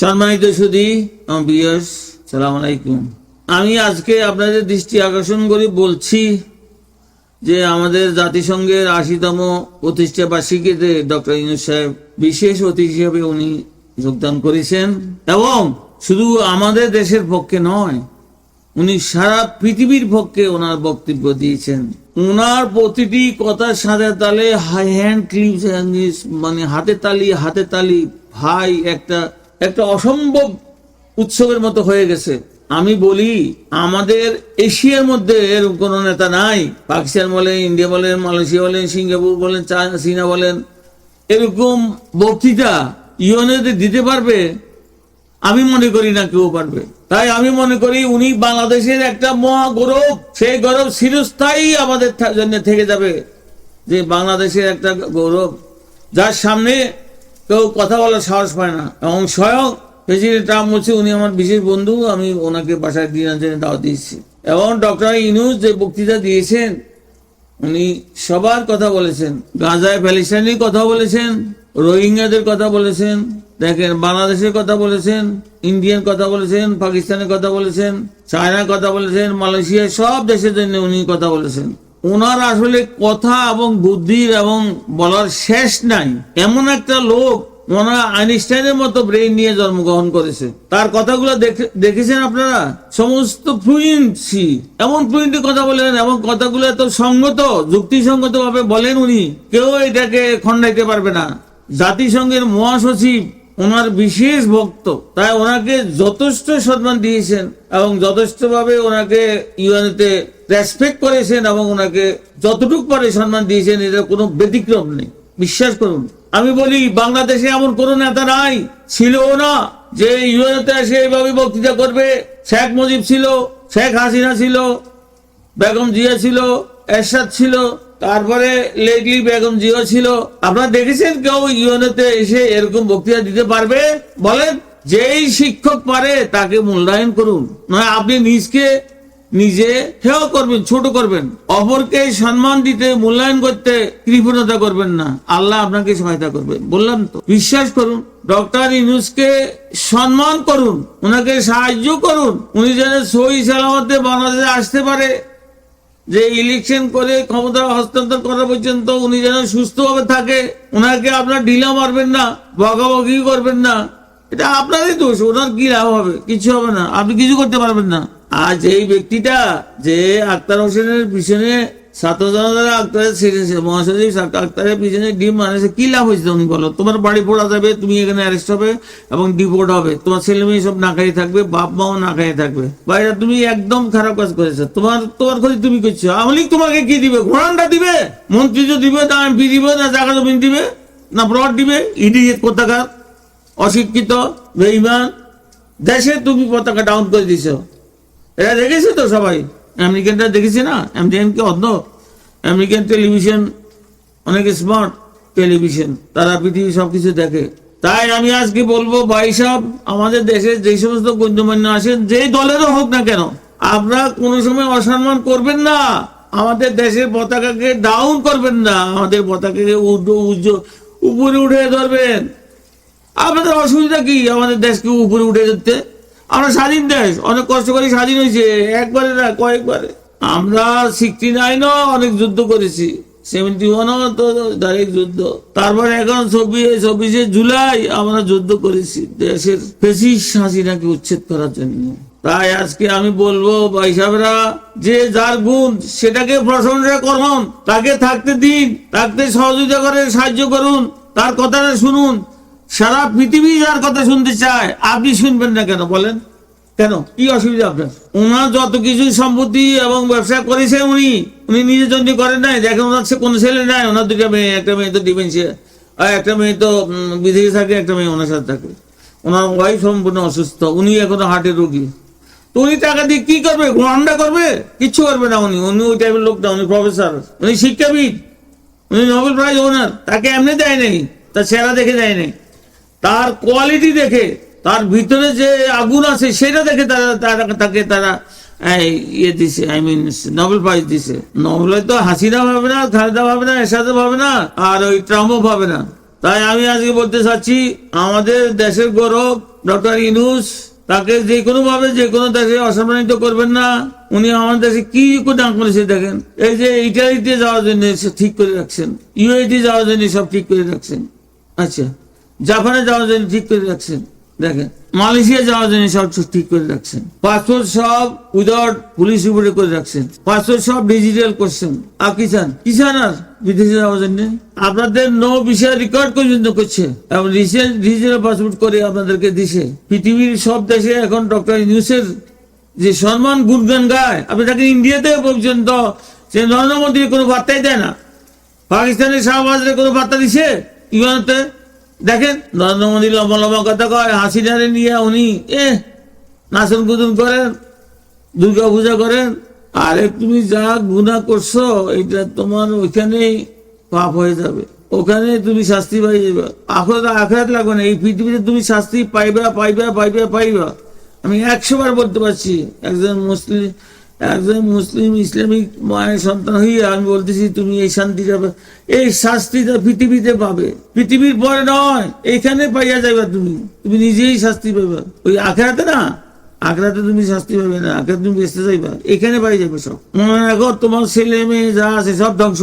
সম্মানিত সুদী বিয়স সালাম আলাইকুম আমি আজকে আপনাদের দৃষ্টি আকর্ষণ করে বলছি যে আমাদের জাতিসংঘের আশিতম প্রতিষ্ঠা বার্ষিকীতে ডক্টর ইনুস সাহেব, বিশেষ অতিথি হিসেবে উনি যোগদান করেছেন এবং শুধু আমাদের দেশের পক্ষে নয়, উনি সারা পৃথিবীর পক্ষে ওনার বক্তব্য দিয়েছেন। ওনার প্রতিটি কথার সাথে তালে হাই হ্যান্ড ক্লিপস মানে হাতে তালি হাতে তালি, ভাই, একটা একটা অসম্ভব উৎসবের মতো হয়ে গেছে। আমি বলি, আমাদের এশিয়ার মধ্যে এরকম কোনো নেতা নাই। পাকিস্তান বলেন, ইন্ডিয়া বলেন, মালয়েশিয়া বলেন, সিঙ্গাপুর বলেন চীনা বলেন। এরকম বক্তৃতা ইউএনএতে দিতে পারবে, আমি মনে করি না কেউ পারবে। তাই আমি মনে করি উনি বাংলাদেশের একটা মহা গৌরব, সেই গৌরব চিরস্থায়ী আমাদের জন্য থেকে যাবে। যে বাংলাদেশের একটা গৌরব, যার সামনে কেউ কথা বলার সাহস পায় না। এবং স্বয়ং প্রেসিডেন্ট ট্রাম্প বলছে উনি আমার বিশেষ বন্ধু, আমি ওনাকে বাসায় দিনের জন্য দাওয়াত দিয়েছি। এবং ডক্টর ইনুস যে বক্তৃতা দিয়েছেন, উনি সবার কথা বলেছেন। গাজায় প্যালেস্টাইনের কথা বলেছেন, রোহিঙ্গাদের কথা বলেছেন, দেখেন বাংলাদেশের কথা বলেছেন ইন্ডিয়ান কথা বলেছেন, পাকিস্তানের কথা বলেছেন, চায়নার কথা বলেছেন মালয়েশিয়া সব দেশের জন্য উনি কথা বলেছেন। ওনার আসলে কথা এবং বুদ্ধির এবং বলার শেষ নাই। এমন একটা লোক ওনারা আইনস্টাইনের মতো ব্রেইন নিয়ে জন্মগ্রহণ করেছে। তার কথাগুলো দেখে- দেখেছেন আপনারা? সমস্ত ফ্লুয়েন্সি। এমন ফ্লুয়েন্টে কথা বলেন এবং কথাগুলো এত সঙ্গত যুক্তিসঙ্গত ভাবে বলেন উনি, কেউ এটাকে খণ্ডাইতে পারবে না। জাতিসংঘের মহাসচিব ওনার বিশেষ ভক্ত। তাই ওনাকে যথেষ্ট সম্মান দিয়েছেন এবং যথেষ্ট ভাবে ওনাকে ইউএনতে রেসপেক্ট করেছেন এবং ওনাকে যতটুকু পারে সম্মান দিয়েছেন, এটা কোনো ব্যতিক্রম নেই। বিশ্বাস করুন। আমি বলি, বাংলাদেশে এমন কোন নেতা নাই, ছিলও না, যে ইউএনতে এসে এইভাবে বক্তৃতা করবে। শেখ মুজিব ছিল, শেখ হাসিনা ছিল, বেগম জিয়া ছিল, এরশাদ ছিল, তারপরে লেডলি বেগম জিয়া ছিল। আপনারা দেখেছেন কেউ ইউএনএতে এসে এরকম বক্তৃতা দিতে পারবে? বলেন, যেই শিক্ষক পারে তাকে মূল্যায়ন করুন। আপনি নিজকে নিজে হেও করবেন, ছোট করবেন। অপরকে সম্মান দিতে, মূল্যায়ন করতে কৃপণতা করবেন না। আল্লাহ আপনাকে সহায়তা করবে। বললাম তো, বিশ্বাস করুন, ডক্টর ইনুসকে সম্মান করুন, ওনাকে সাহায্য করুন। উনি যেন সহি সালামতে বাংলাদেশে আসতে পারে, যে ইলেকশন করে ক্ষমতা হস্তান্তর করা পর্যন্ত উনি যেন সুস্থভাবে থাকে। ওনাকে আপনার ঢিলা মারবেন না, বকাবকি করবেন না। এটা আপনারই দোষ, ওনার কি লাভ হবে? কিছু হবে না। আপনি কিছু করতে পারবেন না। আজ এই ব্যক্তিটা, যে আক্তার হোসেনের পিছনে ছাত্র জনতারা আক্তারের ছেড়েছে মহাসচিব আক্তারের পিছনে ডিম মানেছে কি লাভ হয়েছে তুমি বলো? তোমার বাড়ি পড়া যাবে, তুমি এখানে অ্যারেস্ট হবে এবং ডিপোর্ট হবে। তোমার ছেলে মেয়ে সব না খাই থাকবে, বাপ মাও না খাই থাকবে। বাইরে তুমি একদম খারাপ কাজ করেছ। তোমার তোমার ক্ষতি তুমি করছ। আওয়ামী লীগ তোমাকে কি দিবে? ঘোড়ানটা দিবে? মন্ত্রী দিবে, না এমপি দিবে, না জায়গা জমিন দিবে, না ব্রড দিবে ইডিয়েট কোথাকার অশিক্ষিত বেইমান দেশে তুমি পতাকা ডাউন করে দিছো। এরা দেখেছে তো সবাই। আমেরিকানরা দেখেছে না? আমেরিকান কি অন্ধ? আমেরিকান টেলিভিশন, অনেক স্মার্ট টেলিভিশন, তারা পৃথিবী সবকিছু দেখে। তাই আমি আজকে বলব, ভাই সাহেব, আমাদের দেশে যে সমস্ত গণ্যমান্য আছেন, যেই দলেরও হোক না কেন, আপনারা কোনো সময় অসম্মান করবেন না। আমাদের দেশের পতাকাকে ডাউন করবেন না। আমাদের পতাকাকে উপরে উঠে ধরবেন। আপনাদের অসুবিধা কি? আমাদের দেশকে উপরে উঠে যেতে আমরা স্বাধীন দেশ, অনেক কষ্ট করে স্বাধীন হয়েছে, একবারে না, কয়েকবারে। আমরা সিক্সটি নাইনও অনেক যুদ্ধ করেছি সেভেন্টি ওয়ানও তো ডাইরেক্ট যুদ্ধ। তারপরে এখন চব্বিশে চব্বিশে জুলাই আমরা যুদ্ধ করেছি, দেশের ফেসিস হাসিনাকে উচ্ছেদ করার জন্য। তাই আজকে আমি বলব, ভাই সাহেবরা, যে যার গুণ, সেটাকে প্রশংসা করুন, তাকে থাকতে দিন, থাকতে সহযোগিতা করে সাহায্য করুন, তার কথাটা শুনুন সারা পৃথিবী যার কথা শুনতে চায়, আপনি শুনবেন না কেন বলেন? কেন? কি অসুবিধা আপনার? ওনার যত কিছু সম্পত্তি এবং ব্যবসা করেছে উনি উনি নিজের জন্য করেন নাই, দেখেন ওনার সে কোনো ছেলে নাই, ওনার দুটা মেয়ে, একটা মেয়ে তো ডিমেন্সিয়া আর একটা মেয়ে তো বিদেশে থাকে, একটা মেয়ে ওনার সাথে থাকে। ওনার ওয়াইফ সম্পূর্ণ অসুস্থ, উনি এখনও হার্টের রোগী। তো উনি টাকা দিয়ে কি করবে? ঘণ্টা করবে? কিচ্ছু করবে না উনি। উনি ওই টাইপের লোক না, উনি প্রফেসর উনি শিক্ষাবিদ। উনি নোবেল প্রাইজ ওনার তাকে এমনি দেয় নাই, তার চেহারা দেখে দেয় নাই। তার কোয়ালিটি দেখে, তার ভিতরে যে আগুন আছে, সেটা দেখে তারা তারা, তাকে তারা ইয়ে দিছে আই মিন নোবেল প্রাইজ দিছে। নোবেল তো হাসিনা পাবে না, খালেদা পাবে না এরশাদও পাবে না, আর ওই ট্রাম্পও পাবে না। তাই আমি আজকে বলতে চাচ্ছি, আমাদের দেশের গৌরব, ডক্টর ইনুস তাকে যে কোনো ভাবে যে কোনো দেশে অসম্মানিত করবেন না, উনি আমাদের দেশে কি নাম করেছে দেখেন। এই যে ইটালিতে যাওয়ার জন্য ঠিক করে রাখছেন ইউএটি যাওয়ার জন্য সব ঠিক করে রাখছেন। আচ্ছা। জাপানে যাওয়ার জন্য ঠিক করে রাখছেন। দেখেন, মালয়েশিয়া যাওয়ার জন্য সব ঠিক করে রাখছেন। পাসপোর্ট সব উইদাউট পুলিশ উপরে করে রাখছেন। পাসপোর্ট সব ডিজিটাল করছেন। আর কি চান কি চান আর বিদেশে যাওয়ার জন্য আপনাদের নো বিষয় রেকর্ড পর্যন্ত করছে। এবং রিসেন্ট ডিজিটাল পাসপোর্ট করে আপনাদেরকে দিছে। পৃথিবীর সব দেশে এখন ডক্টর ইউনুসের যে সম্মান, গুণগান গায়, আপনি তাকে ইন্ডিয়াতে পর্যন্ত সে নরেন্দ্র মোদীর কোনো বার্তাই দেয় না। পাকিস্তানের শাহবাজের কোনো বার্তা দিছে? ইউএনতে দেখেন নরেন্দ্র মোদী লম্বা লম্বা কথা কয়, হাসি হাসিনারে নিয়ে উনি, এ, নাচন কুদুন করেন, দুর্গা পূজা করেন, আরে তুমি যা গুণা করছ, এটা তোমার ওইখানেই পাপ হয়ে যাবে। ওখানে তুমি শাস্তি পাই যাবে। আখরাত আখরাত লাগবে না, এই পৃথিবীতে তুমি শাস্তি পাইবা পাইবা পাইবা পাইবা। আমি একশো বার বলতে পারছি, একজন মুসলিম একজন মুসলিম ইসলামিক মায়ের সন্তান হয়ে আমি বলতেছি, তুমি এই শান্তিটা এই শাস্তিটা পৃথিবীতে পাবে। পৃথিবীর পরে নয় এখানে পাইয়া যাবে তুমি। তুমি নিজেই শাস্তি পাবে ওই আখড়াতে না আখড়াতে তুমি শাস্তি পাবে না আখড়া তুমি বেঁচতে যাইবা। এখানে পাই যাবে সব। মনে রাখো তোমার ছেলে মেয়ে যা আছে সব ধ্বংস।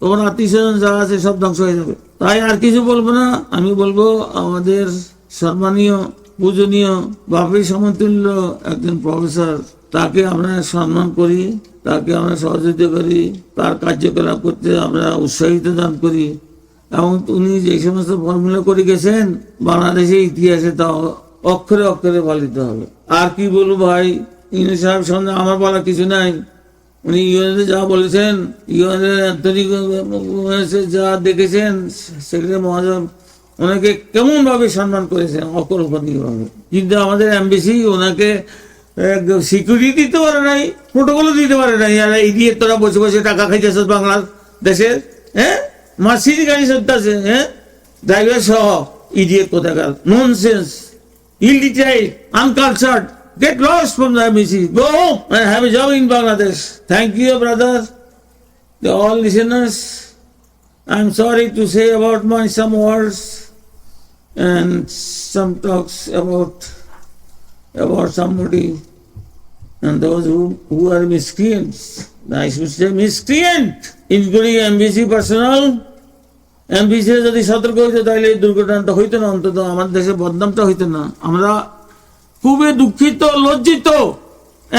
তোমার আত্মীয় স্বজন যা আছে সব ধ্বংস হয়ে যাবে। তাই আর কিছু বলব না। আমি বলব, আমাদের সম্মানীয়, পূজনীয়, বাপের সমতুল্য একজন প্রফেসর তাকে আমরা সম্মান করি, তাকে আমরা সহযোগিতা করি, তার কার্যকলাপ করতে আমরা উৎসাহিত দান করি। এবং উনি যে সমস্ত ফর্মুলা করে গেছেন, বাংলাদেশের ইতিহাসে তা অক্ষরে অক্ষরে পালিত হবে। আর কি বলব ভাই ইনি সাহেব সঙ্গে আমার বলার কিছু নাই। উনি ইউএনএ যা বলেছেন ইউএনএ যা দেখেছেন সেখানে মহাজন ওনাকে কেমন ভাবে সম্মান করেছেন অকল্পনীয় ভাবে কিন্তু আমাদের এমবিসি ওনাকে সিকিউরিটি দিতে পারে নাই প্রোটোকলও দিতে পারে নাই। আর এই দিয়ে তোরা বসে বসে টাকা খাইতেছ বাংলার দেশের হ্যাঁ মাসির গাড়ি সত্যাছে হ্যাঁ ড্রাইভার সহ ইডিয়ে কোথাকার। Nonsense illiterate uncultured get lost from the missy go I have a job in Bangladesh thank you brother the all listeners I am sorry to say about my some words and some talks about about somebody. And those who, who are miscreants. I should say miscreant, including embassy personnel. Embassy যদি সতর্ক হইতো তাহলে এই দুর্ঘটনাটা হইতো না অন্তত আমার দেশে বদনামটা হইতো না। আমরা খুবই দুঃখিত লজ্জিত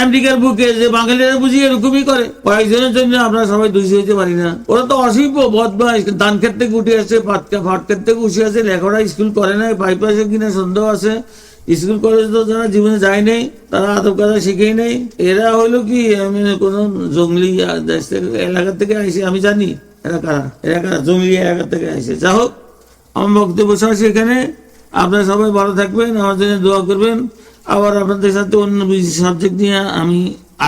আমেরিকার বুকে যে বাঙালিরা বুঝি এরকমই করে। কয়েকজনের জন্য আমরা সবাই দোষী হইতে পারি না। ওরা তো অসভ্য বদমাস ধান ক্ষেত থেকে উঠে আসে ফাট ক্ষেত থেকে উঠে আসে লেখাপড়া স্কুল করে নাই পাইপ আসে কিনা সন্দেহ আছে। স্কুল কলেজ তো যারা জীবনে যায় নাই, তারা আদব কাদা শিখেই নেই। এরা হইল কি, আমি কোনো জঙ্গলি থেকে, এলাকা থেকে আইসি, আমি জানি এরা কারা এরা কারা, জঙ্গলি এলাকা থেকে আইসে। যা হোক, আমার বক্তব্য শেষ এখানে। আপনারা সবাই ভালো থাকবেন, আমার জন্য দোয়া করবেন। আবার আপনাদের সাথে অন্য সাবজেক্ট নিয়ে আমি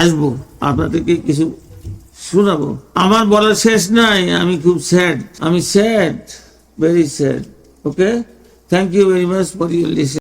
আসব, আপনাদেরকে কিছু শোনাবো। আমার বলার শেষ নাই, আমি খুব স্যাড আমি sad very sad okay thank you very much for your listen